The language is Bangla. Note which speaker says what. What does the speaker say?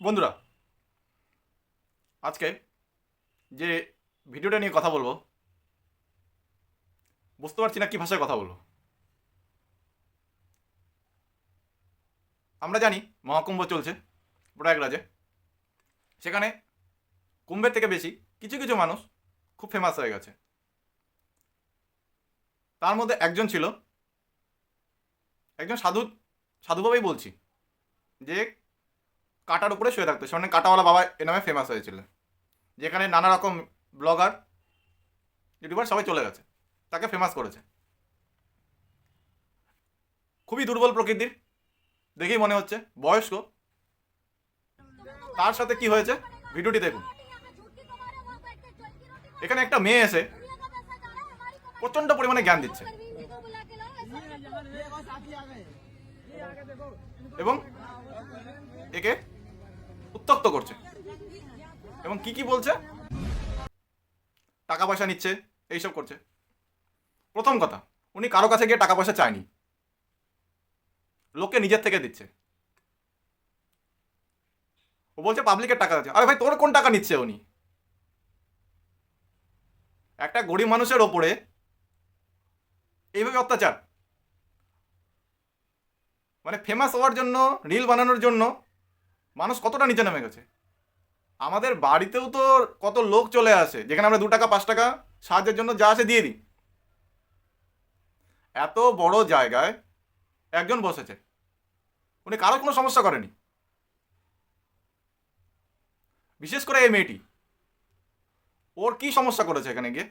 Speaker 1: বন্ধুরা, আজকে যে ভিডিওটা নিয়ে কথা বলব, বুঝতে পারছি না কি ভাষায় কথা বলব। আমরা জানি মহাকুম্ভ চলছে, প্রয়াগরাজে। সেখানে কুম্ভের থেকে বেশি কিছু কিছু মানুষ খুব ফেমাস হয়ে গেছে। তার মধ্যে একজন ছিল, একজন সাধু সাধুভাবেই বলছি, যে কাটার উপরে শুয়ে থাকতো। সেখানে কাটাওয়ালা বাবা এ নামে ফেমাস হয়েছিল। যেখানে নানা রকম ব্লগার ইউটিউবার সবাই চলে গেছে। তাকে ফেমাস করেছে। খুবই দুর্বল প্রকৃতির। দেখেই মনে হচ্ছে, বয়স্ক। তার সাথে কি হয়েছে? ভিডিওটি দেখুন। এখানে একটা মেয়ে এসে প্রচণ্ড পরিমাণে জ্ঞান দিচ্ছে। এবং একে উত্তক্ত করছে। এবং কি কি বলছে? টাকা পয়সা নিচ্ছে, এইসব করছে। প্রথম কথা, উনি কারও কাছে গিয়ে টাকা পয়সা চায়নি। লোককে নিজের থেকে দিচ্ছে। ও বলছে, পাবলিকের টাকা আছে আরে ভাই, তোর কোন টাকা নিচ্ছে উনি? একটা গরিব মানুষের ওপরে এইভাবে অত্যাচার। মানে ফেমাস হওয়ার জন্য রিল বানানোর জন্য মানুষ কতটা নিচে নেমে গেছে? আমাদের বাড়িতেও তো কত লোক চলে আসে, যেখানে আমরা দু টাকা, পাঁচ টাকা সাহায্যের জন্য যা আসে দিয়ে দিই। এত বড় জায়গায় একজন বসেছে, উনি কারও কোনো সমস্যা করেনি। বিশেষ করে এই মেয়েটি। ওর কি সমস্যা করেছে এখানে গিয়ে?